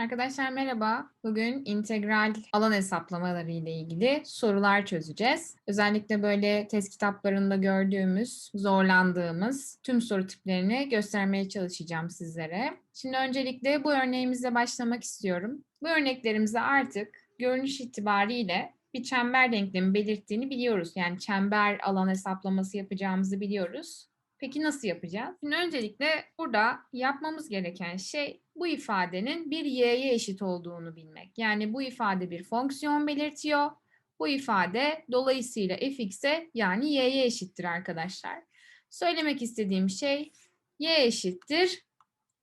Arkadaşlar merhaba. Bugün integral alan hesaplamaları ile ilgili sorular çözeceğiz. Özellikle böyle test kitaplarında gördüğümüz, zorlandığımız tüm soru tiplerini göstermeye çalışacağım sizlere. Şimdi öncelikle bu örneğimizle başlamak istiyorum. Bu örneklerimize artık görünüş itibariyle bir çember denklemi belirttiğini biliyoruz. Yani çember alan hesaplaması yapacağımızı biliyoruz. Peki nasıl yapacağız? Şimdi öncelikle burada yapmamız gereken şey bu ifadenin bir y'ye eşit olduğunu bilmek. Yani bu ifade bir fonksiyon belirtiyor. Bu ifade dolayısıyla fx'e yani y'ye eşittir arkadaşlar. Söylemek istediğim şey y eşittir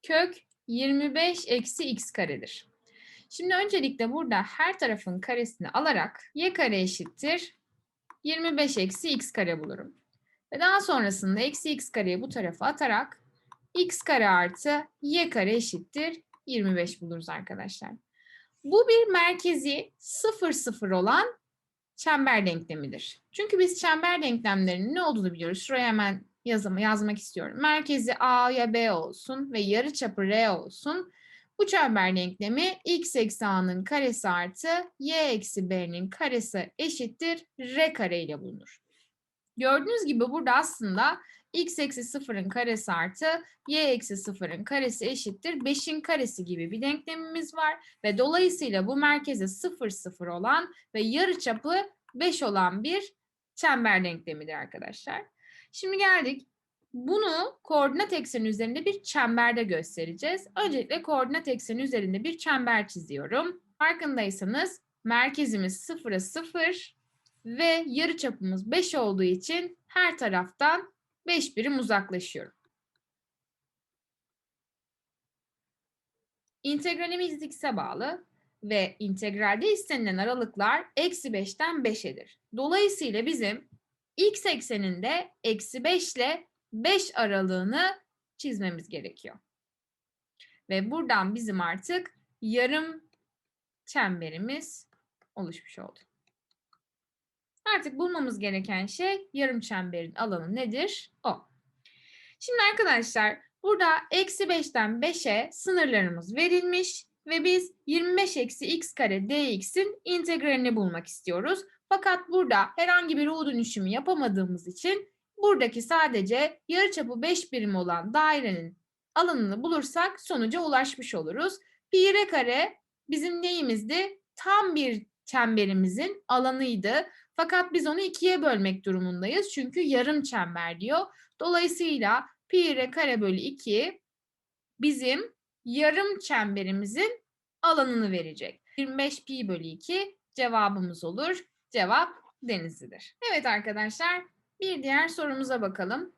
kök 25 eksi x karedir. Şimdi öncelikle burada her tarafın karesini alarak y kare eşittir 25 eksi x kare bulurum. Ve daha sonrasında eksi x kareyi bu tarafa atarak x kare artı y kare eşittir 25 buluruz arkadaşlar. Bu bir merkezi 0 0 olan çember denklemidir. Çünkü biz çember denklemlerinin ne olduğunu biliyoruz. Şuraya hemen yazma, yazmak istiyorum. Merkezi A ya B olsun ve yarıçapı R olsun. Bu çember denklemi x eksi a'nın karesi artı y eksi b'nin karesi eşittir r kare ile bulunur. Gördüğünüz gibi burada aslında x eksi sıfırın karesi artı y eksi sıfırın karesi eşittir 5'in karesi gibi bir denklemimiz var. Ve dolayısıyla bu merkeze 0 0 olan ve yarıçapı 5 olan bir çember denklemidir arkadaşlar. Şimdi geldik. Bunu koordinat ekseni üzerinde bir çemberde göstereceğiz. Öncelikle koordinat ekseni üzerinde bir çember çiziyorum. Farkındaysanız merkezimiz 0'a 0, ve yarı çapımız 5 olduğu için her taraftan 5 birim uzaklaşıyorum. İntegralimiz x'e bağlı ve integralde istenilen aralıklar eksi 5'ten 5'edir. Dolayısıyla bizim x ekseninde eksi 5 ile 5 aralığını çizmemiz gerekiyor. Ve buradan bizim artık yarım çemberimiz oluşmuş oldu. Artık bulmamız gereken şey yarım çemberin alanı nedir? O. Şimdi arkadaşlar burada eksi 5'ten 5'e sınırlarımız verilmiş ve biz 25 eksi x kare dx'in integralini bulmak istiyoruz. Fakat burada herhangi bir u dönüşümü yapamadığımız için buradaki sadece yarıçapı 5 birim olan dairenin alanını bulursak sonuca ulaşmış oluruz. Pi r kare bizim neyimizdi? Tam bir çemberimizin alanıydı. Fakat biz onu ikiye bölmek durumundayız. Çünkü yarım çember diyor. Dolayısıyla pi r kare bölü 2 bizim yarım çemberimizin alanını verecek. 25 pi bölü 2 cevabımız olur. Cevap denizlidir. Evet arkadaşlar bir diğer sorumuza bakalım.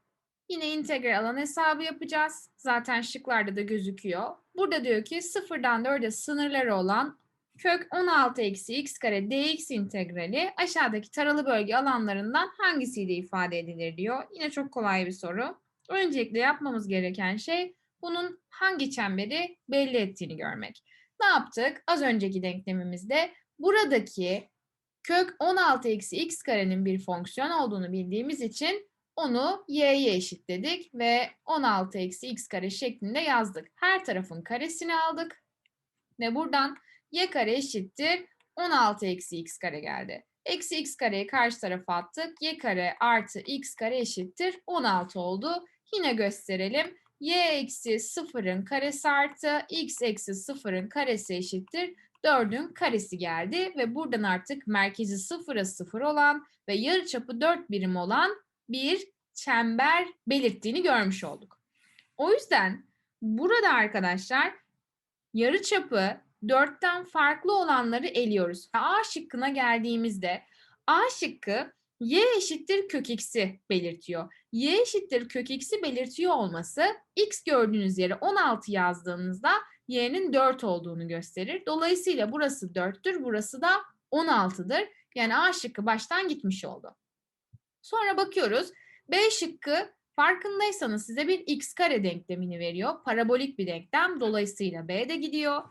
Yine integral alan hesabı yapacağız. Zaten şıklarda da gözüküyor. Burada diyor ki sıfırdan 4'e sınırları olan kök 16 eksi x kare dx integrali aşağıdaki taralı bölge alanlarından hangisiyle ifade edilir diyor. Yine çok kolay bir soru. Öncelikle yapmamız gereken şey bunun hangi çemberi belli ettiğini görmek. Ne yaptık? Az önceki denklemimizde buradaki kök 16 eksi x karenin bir fonksiyon olduğunu bildiğimiz için onu y'ye eşitledik ve 16 eksi x kare şeklinde yazdık. Her tarafın karesini aldık ve buradan y kare eşittir 16 eksi x kare geldi. Eksi x kareyi karşı tarafa attık. y kare artı x kare eşittir 16 oldu. Yine gösterelim. y eksi 0'ın karesi artı x eksi 0'ın karesi eşittir 4'ün karesi geldi ve buradan artık merkezi 0'a 0 olan ve yarıçapı 4 birim olan bir çember belirttiğini görmüş olduk. O yüzden burada arkadaşlar yarıçapı 4'ten farklı olanları eliyoruz. A şıkkına geldiğimizde A şıkkı y eşittir kök x'i belirtiyor. y eşittir kök x'i belirtiyor olması x gördüğünüz yere 16 yazdığınızda y'nin 4 olduğunu gösterir. Dolayısıyla burası 4'tür, burası da 16'dır. Yani A şıkkı baştan gitmiş oldu. Sonra bakıyoruz. B şıkkı farkındaysanız size bir x kare denklemini veriyor. Parabolik bir denklem. Dolayısıyla B de gidiyor.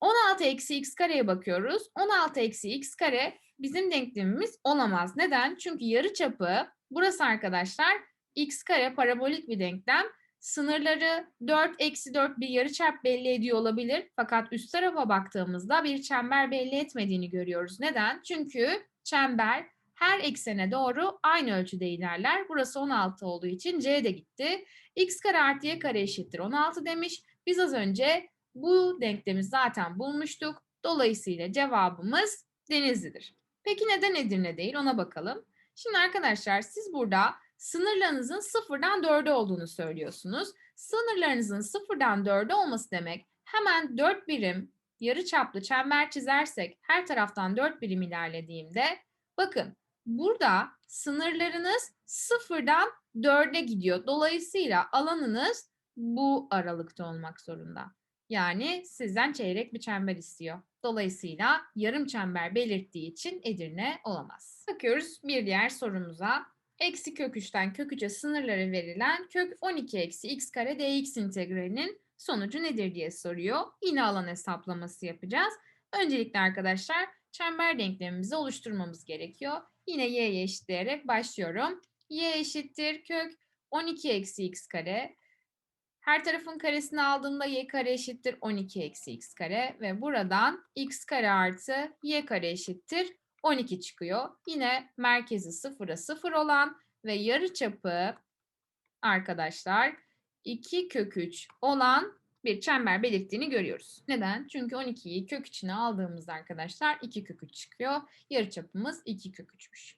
16 eksi x kareye bakıyoruz. 16 eksi x kare bizim denklemimiz olamaz. Neden? Çünkü yarı çapı burası arkadaşlar x kare parabolik bir denklem. sınırları 4 eksi 4 bir yarıçap belli ediyor olabilir. Fakat üst tarafa baktığımızda bir çember belli etmediğini görüyoruz. Neden? Çünkü çember her eksene doğru aynı ölçüde ilerler. Burası 16 olduğu için C de gitti. x kare artı y kare eşittir 16 demiş. Biz az önce bu denklemi zaten bulmuştuk. Dolayısıyla cevabımız Denizli'dir. Peki neden Edirne değil ona bakalım. Şimdi arkadaşlar siz burada sınırlarınızın sıfırdan 4'e olduğunu söylüyorsunuz. Sınırlarınızın sıfırdan 4'e olması demek hemen 4 birim yarı çaplı çember çizersek her taraftan 4 birim ilerlediğimde bakın burada sınırlarınız sıfırdan 4'e gidiyor. Dolayısıyla alanınız bu aralıkta olmak zorunda. Yani sizden çeyrek bir çember istiyor. Dolayısıyla yarım çember belirttiği için Edirne olamaz. Bakıyoruz bir diğer sorumuza. Eksi kök 3'ten kök 3'e sınırları verilen kök 12 eksi x kare dx integralinin sonucu nedir diye soruyor. Yine alan hesaplaması yapacağız. Öncelikle arkadaşlar çember denklemimizi oluşturmamız gerekiyor. Yine y'ye eşitleyerek başlıyorum. y eşittir kök 12 eksi x kare her tarafın karesini aldığımda y kare eşittir 12 eksi x kare ve buradan x kare artı y kare eşittir 12 çıkıyor. Yine merkezi sıfıra sıfır olan ve yarı çapı arkadaşlar 2 kök 3 olan bir çember belirttiğini görüyoruz. Neden? Çünkü 12'yi kök içine aldığımızda arkadaşlar 2 kök 3 çıkıyor. Yarı çapımız 2 kök 3'müş.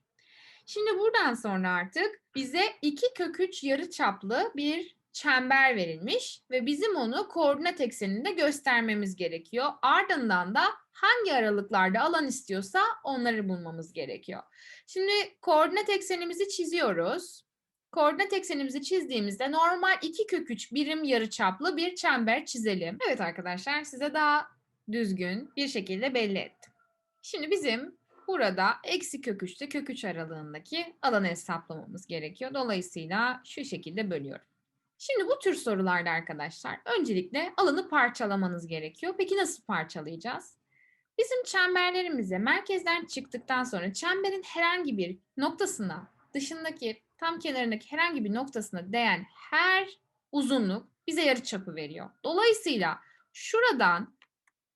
Şimdi buradan sonra artık bize 2 kök 3 yarı çaplı bir çember verilmiş ve bizim onu koordinat ekseninde göstermemiz gerekiyor. Ardından da hangi aralıklarda alan istiyorsa onları bulmamız gerekiyor. Şimdi koordinat eksenimizi çiziyoruz. Koordinat eksenimizi çizdiğimizde normal 2 kök 3 birim yarıçaplı bir çember çizelim. Evet arkadaşlar size daha düzgün bir şekilde belli ettim. Şimdi bizim burada eksi kök 3 ile kök 3 aralığındaki alanı hesaplamamız gerekiyor. Dolayısıyla şu şekilde bölüyorum. Şimdi bu tür sorularda arkadaşlar öncelikle alanı parçalamanız gerekiyor. Peki nasıl parçalayacağız? Bizim çemberlerimize merkezden çıktıktan sonra çemberin herhangi bir noktasına, dışındaki tam kenarındaki herhangi bir noktasına değen her uzunluk bize yarıçapı veriyor. Dolayısıyla şuradan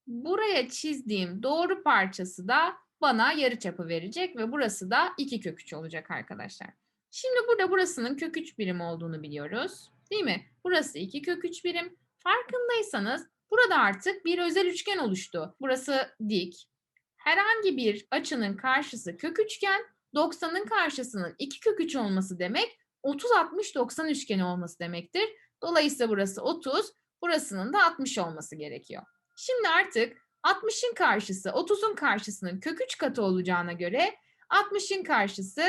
buraya çizdiğim doğru parçası da bana yarıçapı verecek ve burası da 2 kök 3 olacak arkadaşlar. Şimdi burada burasının kök 3 birim olduğunu biliyoruz. Değil mi? Burası 2 kök 3 birim. Farkındaysanız burada artık bir özel üçgen oluştu. Burası dik. Herhangi bir açının karşısı kök üçgen, 90'ın karşısının 2 kök 3 olması demek 30-60-90 üçgeni olması demektir. Dolayısıyla burası 30, burasının da 60 olması gerekiyor. Şimdi artık 60'ın karşısı 30'un karşısının kök 3 katı olacağına göre 60'ın karşısı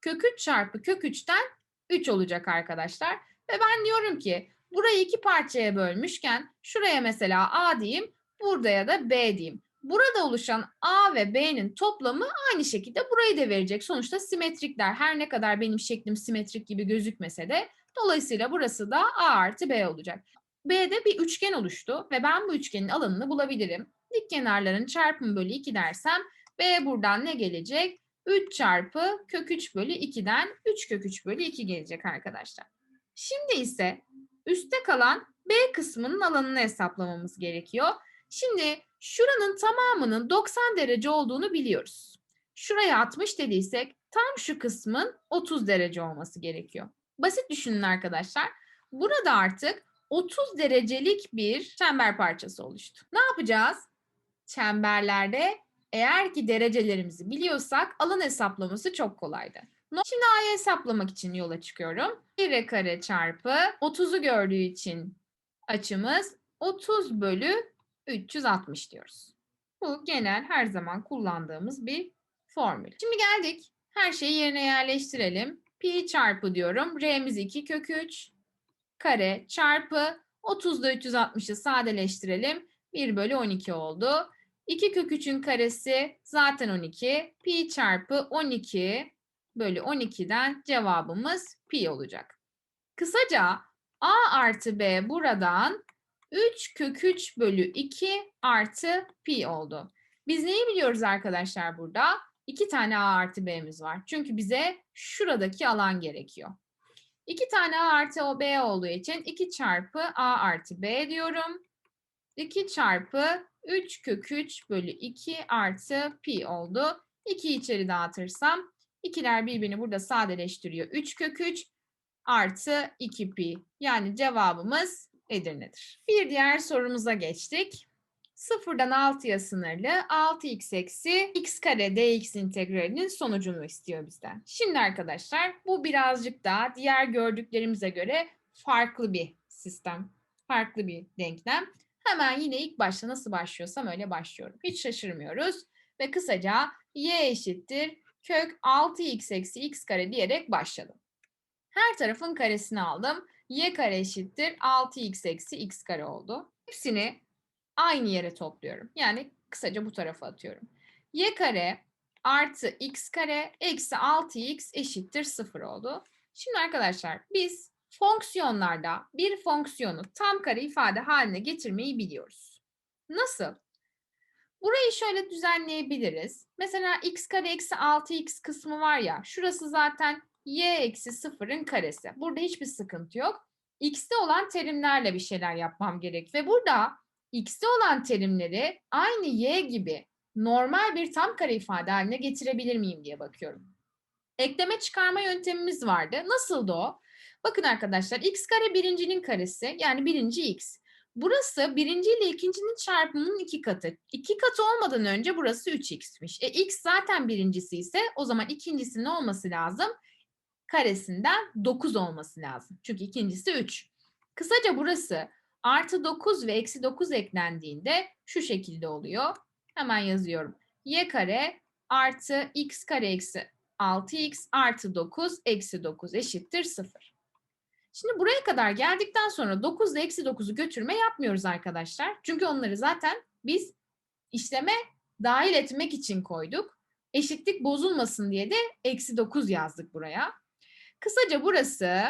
kök 3 çarpı kök 3'ten 3 olacak arkadaşlar. Ve ben diyorum ki burayı iki parçaya bölmüşken şuraya mesela A diyeyim, buraya da B diyeyim. Burada oluşan A ve B'nin toplamı aynı şekilde burayı da verecek. Sonuçta simetrikler. Her ne kadar benim şeklim simetrik gibi gözükmese de dolayısıyla burası da A artı B olacak. B'de bir üçgen oluştu ve ben bu üçgenin alanını bulabilirim. Dik kenarların çarpımı bölü 2 dersem B buradan ne gelecek? 3 çarpı kök 3 bölü 2'den 3 kök 3 bölü 2 gelecek arkadaşlar. Şimdi ise üstte kalan B kısmının alanını hesaplamamız gerekiyor. Şimdi şuranın tamamının 90 derece olduğunu biliyoruz. Şuraya 60 dediysek tam şu kısmın 30 derece olması gerekiyor. Basit düşünün arkadaşlar. Burada artık 30 derecelik bir çember parçası oluştu. Ne yapacağız? Çemberlerde eğer ki derecelerimizi biliyorsak alan hesaplaması çok kolaydı. Şimdi A'yı hesaplamak için yola çıkıyorum. 1 kare çarpı 30'u gördüğü için açımız 30 bölü 360 diyoruz. Bu genel her zaman kullandığımız bir formül. Şimdi geldik. Her şeyi yerine yerleştirelim. Pi çarpı diyorum. R'miz 2 kök 3 kare çarpı 30 ile 360'ı sadeleştirelim. 1 bölü 12 oldu. 2 kök 3'ün karesi zaten 12. Pi çarpı 12 bölü 12'den cevabımız pi olacak. Kısaca a artı b buradan 3 kök 3 bölü 2 artı pi oldu. Biz neyi biliyoruz arkadaşlar burada? İki tane a artı b'miz var. Çünkü bize şuradaki alan gerekiyor. 2 tane a artı o b olduğu için 2 çarpı a artı b diyorum. 2 çarpı 3 kök 3 bölü 2 artı pi oldu. 2'yi içeri dağıtırsam 2'ler birbirini burada sadeleştiriyor. 3 kök 3 artı 2 pi. Yani cevabımız Edirne'dir. Bir diğer sorumuza geçtik. Sıfırdan 6'ya sınırlı 6x eksi x kare dx integralinin sonucunu istiyor bizden. Şimdi arkadaşlar bu birazcık daha diğer gördüklerimize göre farklı bir sistem. Farklı bir denklem. Hemen yine ilk başta nasıl başlıyorsam öyle başlıyorum. Hiç şaşırmıyoruz. Ve kısaca y eşittir kök 6x eksi x kare diyerek başladım. Her tarafın karesini aldım. y kare eşittir 6x eksi x kare oldu. Hepsini aynı yere topluyorum. Yani kısaca bu tarafa atıyorum. y kare artı x kare eksi 6x eşittir 0 oldu. Şimdi arkadaşlar biz fonksiyonlarda bir fonksiyonu tam kare ifade haline getirmeyi biliyoruz. Nasıl? Burayı şöyle düzenleyebiliriz. Mesela x kare eksi 6x kısmı var ya, şurası zaten y eksi 0'ın karesi. Burada hiçbir sıkıntı yok. x'te olan terimlerle bir şeyler yapmam gerek. Ve burada x'te olan terimleri aynı y gibi normal bir tam kare ifade haline getirebilir miyim diye bakıyorum. Ekleme çıkarma yöntemimiz vardı. Nasıldı o? Bakın arkadaşlar x kare birincinin karesi yani birinci x. Burası birinci ile ikincinin çarpımının iki katı. İki katı olmadan önce burası 3x'miş. E x zaten birincisi ise o zaman ikincisi ne olması lazım? Karesinden 9 olması lazım. Çünkü ikincisi 3. Kısaca burası artı 9 ve eksi 9 eklendiğinde şu şekilde oluyor. Hemen yazıyorum. y kare artı x kare eksi 6x artı 9 eksi 9 eşittir 0. Şimdi buraya kadar geldikten sonra 9 ile eksi 9'u götürme yapmıyoruz arkadaşlar. Çünkü onları zaten biz işleme dahil etmek için koyduk. Eşitlik bozulmasın diye de eksi 9 yazdık buraya. Kısaca burası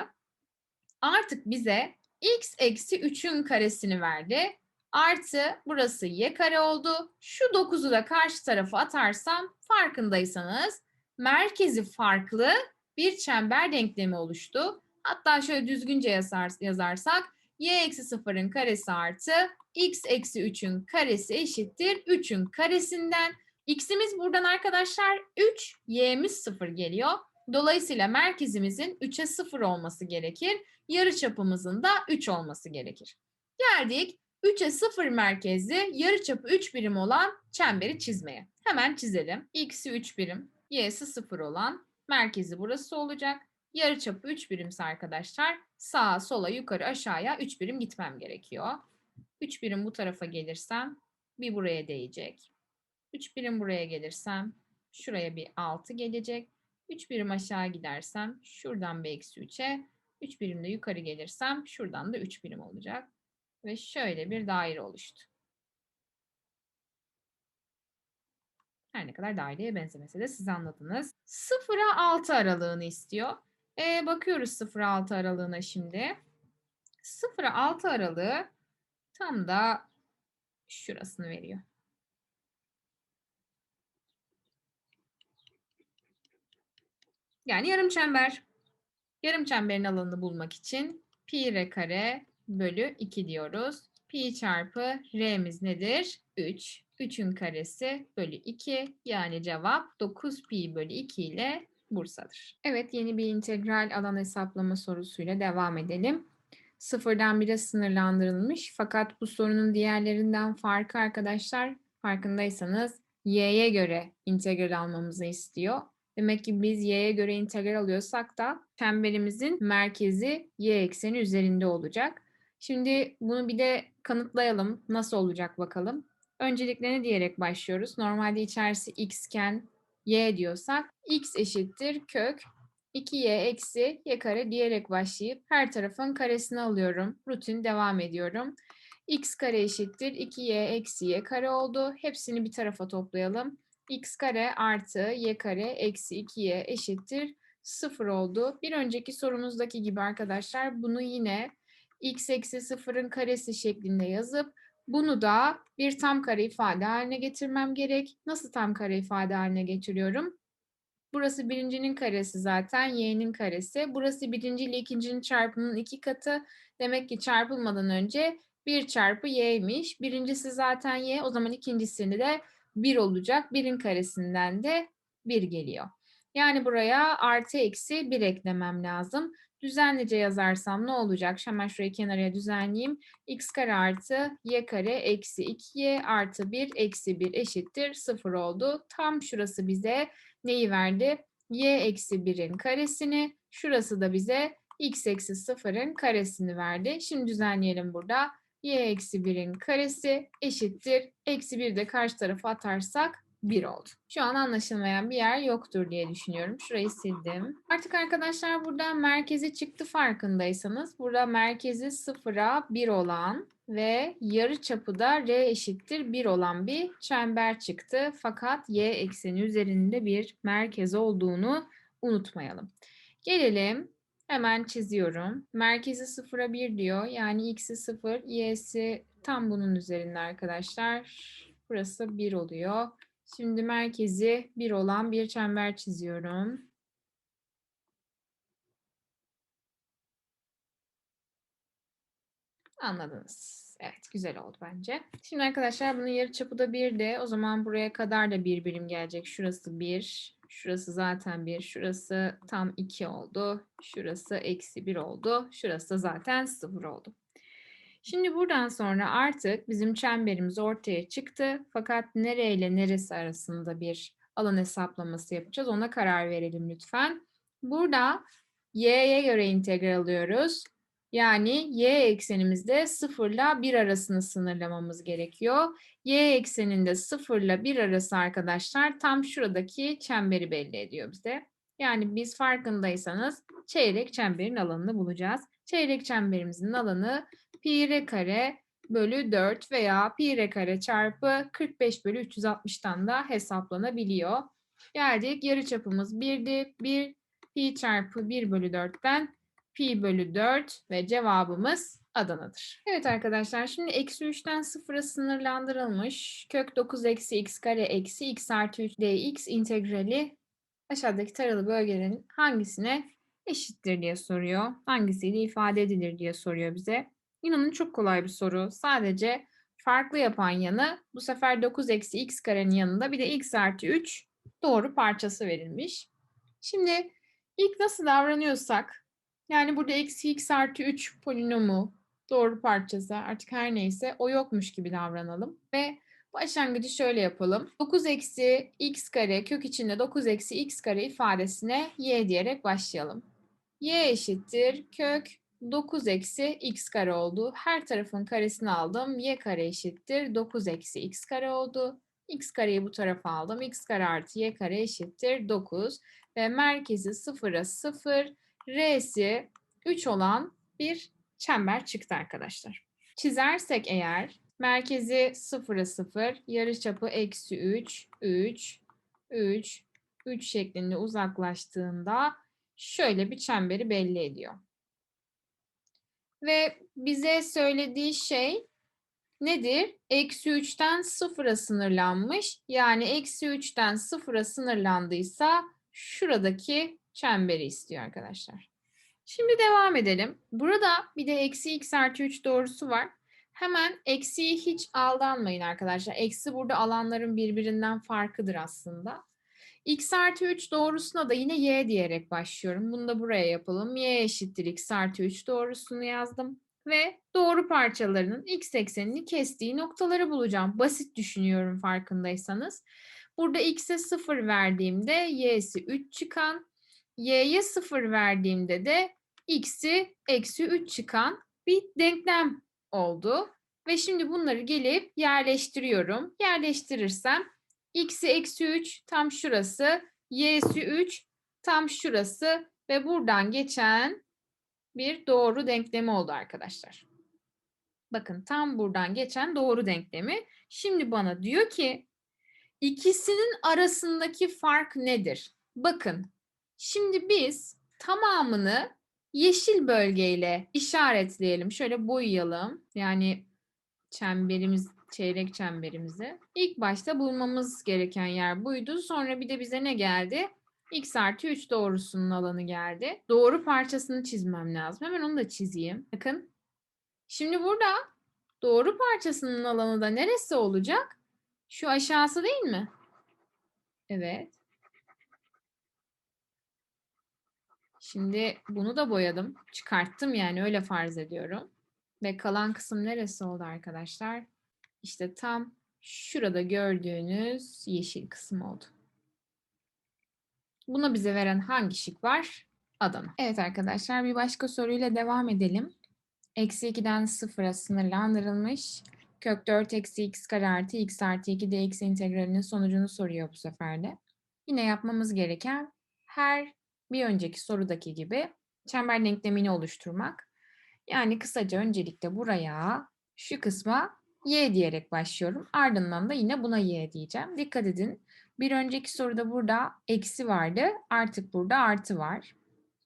artık bize x eksi 3'ün karesini verdi. Artı burası y kare oldu. Şu 9'u da karşı tarafa atarsam farkındaysanız merkezi farklı bir çember denklemi oluştu. Hatta şöyle düzgünce yazar, yazarsak y eksi 0'ın karesi artı x eksi 3'ün karesi eşittir 3'ün karesinden. x'imiz buradan arkadaşlar 3, y'miz 0 geliyor. Dolayısıyla merkezimizin 3'e 0 olması gerekir. Yarıçapımızın da 3 olması gerekir. Geldik 3'e 0 merkezli yarıçapı 3 birim olan çemberi çizmeye. Hemen çizelim. x'i 3 birim, y'si 0 olan merkezi burası olacak. Yarıçapı 3 birimse arkadaşlar sağa, sola, yukarı, aşağıya 3 birim gitmem gerekiyor. 3 birim bu tarafa gelirsem bir buraya değecek. 3 birim buraya gelirsem şuraya bir 6 gelecek. 3 birim aşağı gidersem şuradan bir eksi 3'e, 3 birim de yukarı gelirsem şuradan da 3 birim olacak. Ve şöyle bir daire oluştu. Her ne kadar daireye benzemese de siz anladınız. 0'a 6 aralığını istiyor. E, bakıyoruz 0-6 aralığına şimdi. 0-6 aralığı tam da şurasını veriyor. Yani yarım çember. Yarım çemberin alanını bulmak için pi r kare bölü 2 diyoruz. Pi çarpı r'miz nedir? 3. 3'ün karesi bölü 2 yani cevap 9 pi bölü 2 ile Bursa'dır. Evet yeni bir integral alan hesaplama sorusuyla devam edelim. Sıfırdan bire sınırlandırılmış fakat bu sorunun diğerlerinden farkı arkadaşlar farkındaysanız y'ye göre integral almamızı istiyor. Demek ki biz y'ye göre integral alıyorsak da çemberimizin merkezi y ekseni üzerinde olacak. Şimdi bunu bir de kanıtlayalım. Nasıl olacak bakalım. Öncelikle ne diyerek başlıyoruz? Normalde içerisi x iken y diyorsak x eşittir kök 2y eksi y kare diyerek başlayıp her tarafın karesini alıyorum. Rutin devam ediyorum. x kare eşittir 2y eksi y kare oldu. Hepsini bir tarafa toplayalım. x kare artı y kare eksi 2y eşittir 0 oldu. Bir önceki sorumuzdaki gibi arkadaşlar bunu yine x eksi 0'ın karesi şeklinde yazıp bunu da bir tam kare ifade haline getirmem gerek. Nasıl tam kare ifade haline getiriyorum? Burası birincinin karesi zaten y'nin karesi. Burası birinci ile ikincinin çarpımının iki katı. Demek ki çarpılmadan önce 1 çarpı y'ymiş. Birincisi zaten y. O zaman ikincisini de 1 olacak. 1'in karesinden de 1 geliyor. Yani buraya artı eksi 1 eklemem lazım. Düzenlice yazarsam ne olacak? Hemen şurayı kenarıya düzenleyeyim. x kare artı y kare eksi 2y artı 1 eksi 1 eşittir 0 oldu. Tam şurası bize neyi verdi? y eksi 1'in karesini. Şurası da bize x eksi 0'ın karesini verdi. Şimdi düzenleyelim burada. y eksi 1'in karesi eşittir. Eksi 1 de karşı tarafa atarsak 1 oldu. Şu an anlaşılmayan bir yer yoktur diye düşünüyorum. Şurayı sildim. Artık arkadaşlar burada merkezi çıktı farkındaysanız. Burada merkezi 0'a 1 olan ve yarı çapı da r eşittir 1 olan bir çember çıktı. Fakat y ekseni üzerinde bir merkez olduğunu unutmayalım. Gelelim hemen çiziyorum. Merkezi 0'a 1 diyor. Yani x'i 0, y'si tam bunun üzerinde arkadaşlar. Burası 1 oluyor. Şimdi merkezi 1 olan bir çember çiziyorum. Anladınız. Evet, güzel oldu bence. Şimdi arkadaşlar bunun yarıçapı da 1'di. O zaman buraya kadar da bir birim gelecek. Şurası 1, şurası zaten 1, şurası tam 2 oldu. Şurası eksi 1 oldu. Şurası zaten 0 oldu. Şimdi buradan sonra artık bizim çemberimiz ortaya çıktı. Fakat nereyle neresi arasında bir alan hesaplaması yapacağız. Ona karar verelim lütfen. Burada y'ye göre integral alıyoruz. Yani y eksenimizde 0 ile 1 arasını sınırlamamız gerekiyor. Y ekseninde 0 ile 1 arası arkadaşlar tam şuradaki çemberi belli ediyor bize. Yani biz farkındaysanız çeyrek çemberin alanını bulacağız. Çeyrek çemberimizin alanı pi r kare bölü 4 veya pi r kare çarpı 45 bölü 360'tan da hesaplanabiliyor. Geldik yarıçapımız 1'di. 1 pi çarpı 1 bölü 4'ten pi bölü 4 ve cevabımız Adana'dır. Evet arkadaşlar şimdi eksi 3'ten 0'a sınırlandırılmış kök 9 eksi x kare eksi x artı 3 dx integrali aşağıdaki taralı bölgelerin hangisine eşittir diye soruyor. Hangisiyle ifade edilir diye soruyor bize. İnanın çok kolay bir soru. Sadece farklı yapan yanı bu sefer 9 eksi x karenin yanında bir de x artı 3 doğru parçası verilmiş. Şimdi ilk nasıl davranıyorsak yani burada eksi x artı 3 polinomu doğru parçası artık her neyse o yokmuş gibi davranalım. Ve başlangıcı şöyle yapalım. 9 eksi x kare kök içinde 9 eksi x kare ifadesine y diyerek başlayalım. y eşittir kök 9 eksi x kare oldu. Her tarafın karesini aldım. y kare eşittir 9 eksi x kare oldu. x kareyi bu tarafa aldım. x kare artı y kare eşittir 9. Ve merkezi 0'a 0, r'si 3 olan bir çember çıktı arkadaşlar. Çizersek eğer merkezi 0'a 0, yarıçapı eksi 3, 3, 3, 3 şeklinde uzaklaştığında şöyle bir çemberi belli ediyor. Ve bize söylediği şey nedir? Eksi 3'ten 0'a sınırlanmış. Yani eksi 3'ten 0'a sınırlandıysa şuradaki çemberi istiyor arkadaşlar. Şimdi devam edelim. Burada bir de eksi x artı 3 doğrusu var. Hemen eksiyi hiç aldanmayın arkadaşlar. Eksi burada alanların birbirinden farkıdır aslında. X artı 3 doğrusuna da yine y diyerek başlıyorum. Bunu da buraya yapalım. y eşittir x artı 3 doğrusunu yazdım. Ve doğru parçalarının x eksenini kestiği noktaları bulacağım. Basit düşünüyorum farkındaysanız. Burada x'e 0 verdiğimde y'si 3 çıkan, y'ye 0 verdiğimde de x'i eksi 3 çıkan bir denklem oldu. Ve şimdi bunları gelip yerleştiriyorum. Yerleştirirsem x'i eksi 3 tam şurası, y'si 3 tam şurası ve buradan geçen bir doğru denklemi oldu arkadaşlar. Bakın tam buradan geçen doğru denklemi. Şimdi bana diyor ki ikisinin arasındaki fark nedir? Bakın şimdi biz tamamını yeşil bölgeyle işaretleyelim. Şöyle boyayalım. Yani çemberimiz, çeyrek çemberimizi. İlk başta bulmamız gereken yer buydu. Sonra bir de bize ne geldi? x artı 3 doğrusunun alanı geldi. Doğru parçasını çizmem lazım. Hemen onu da çizeyim. Bakın. Şimdi burada doğru parçasının alanı da neresi olacak? Şu aşağısı değil mi? Evet. Şimdi bunu da boyadım. Çıkarttım yani öyle farz ediyorum. Ve kalan kısım neresi oldu arkadaşlar? İşte tam şurada gördüğünüz yeşil kısım oldu. Bunu bize veren hangi şık var? Adana. Evet arkadaşlar bir başka soruyla devam edelim. Eksi 2'den 0'a sınırlandırılmış. Kök 4 eksi x kare artı x artı 2 dx integralinin sonucunu soruyor bu sefer de. Yine yapmamız gereken her bir önceki sorudaki gibi çember denklemini oluşturmak. Yani kısaca öncelikle buraya şu kısma y diyerek başlıyorum. Ardından da yine buna y diyeceğim. Dikkat edin. Bir önceki soruda burada eksi vardı. Artık burada artı var.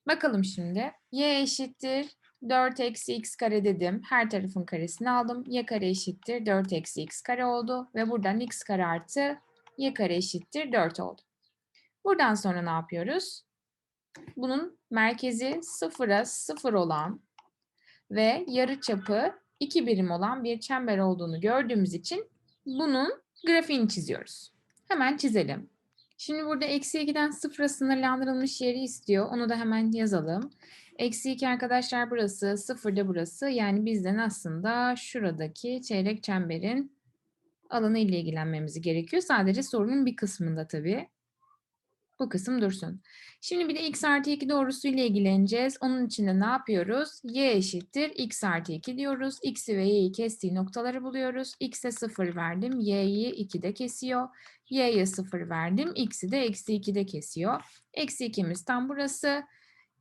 Bakalım şimdi. y eşittir 4 eksi x kare dedim. Her tarafın karesini aldım. y kare eşittir 4 eksi x kare oldu. Ve buradan x kare artı y kare eşittir 4 oldu. Buradan sonra ne yapıyoruz? Bunun merkezi sıfıra sıfır olan ve yarı çapı 2 birim olan bir çember olduğunu gördüğümüz için bunun grafiğini çiziyoruz. Hemen çizelim. Şimdi burada eksi 2'den sıfıra sınırlandırılmış yeri istiyor. Onu da hemen yazalım. Eksi 2 arkadaşlar burası, 0 da burası. Yani bizden aslında şuradaki çeyrek çemberin alanı ile ilgilenmemiz gerekiyor. Sadece sorunun bir kısmında tabii. Bu kısım dursun. Şimdi bir de x artı 2 doğrusu ile ilgileneceğiz. Onun için de ne yapıyoruz? y eşittir x artı 2 diyoruz. x'i ve y'yi kestiği noktaları buluyoruz. x'e 0 verdim. y'yi 2'de kesiyor. y'ye 0 verdim. x'i de eksi 2'de kesiyor. Eksi 2'miz tam burası.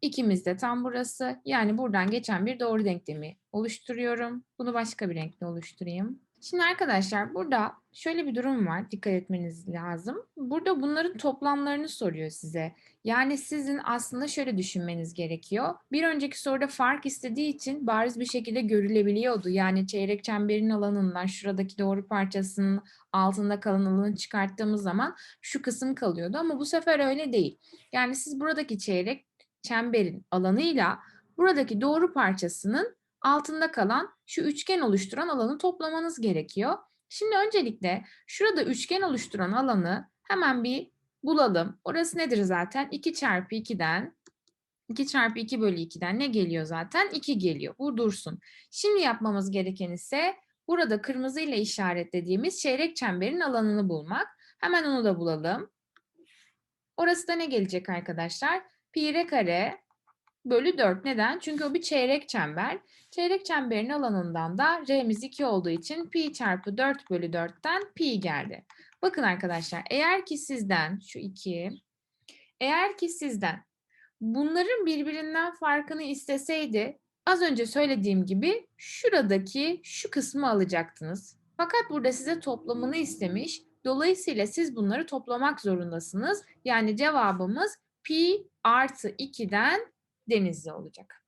2'miz de tam burası. Yani buradan geçen bir doğru denklemi oluşturuyorum. Bunu başka bir renkle oluşturayım. Şimdi arkadaşlar burada şöyle bir durum var. Dikkat etmeniz lazım. Burada bunların toplamlarını soruyor size. Yani sizin aslında şöyle düşünmeniz gerekiyor. Bir önceki soruda fark istediği için bariz bir şekilde görülebiliyordu. Yani çeyrek çemberin alanından şuradaki doğru parçasının altında kalan alanı çıkarttığımız zaman şu kısım kalıyordu. Ama bu sefer öyle değil. Yani siz buradaki çeyrek çemberin alanıyla buradaki doğru parçasının altında kalan şu üçgen oluşturan alanı toplamanız gerekiyor. Şimdi öncelikle şurada üçgen oluşturan alanı hemen bir bulalım. Orası nedir zaten? 2 çarpı 2'den 2 çarpı 2 bölü 2'den ne geliyor zaten? 2 geliyor. Bu dursun. Şimdi yapmamız gereken ise burada kırmızı ile işaretlediğimiz çeyrek çemberin alanını bulmak. Hemen onu da bulalım. Orası da ne gelecek arkadaşlar? Pi r kare bölü 4. Neden? Çünkü o bir çeyrek çember. Çeyrek çemberin alanından da r'miz 2 olduğu için pi çarpı 4 bölü 4'ten pi geldi. Bakın arkadaşlar eğer ki sizden şu 2 eğer ki sizden bunların birbirinden farkını isteseydi az önce söylediğim gibi şuradaki şu kısmı alacaktınız. Fakat burada size toplamını istemiş. Dolayısıyla siz bunları toplamak zorundasınız. Yani cevabımız pi artı 2'den denizli olacak.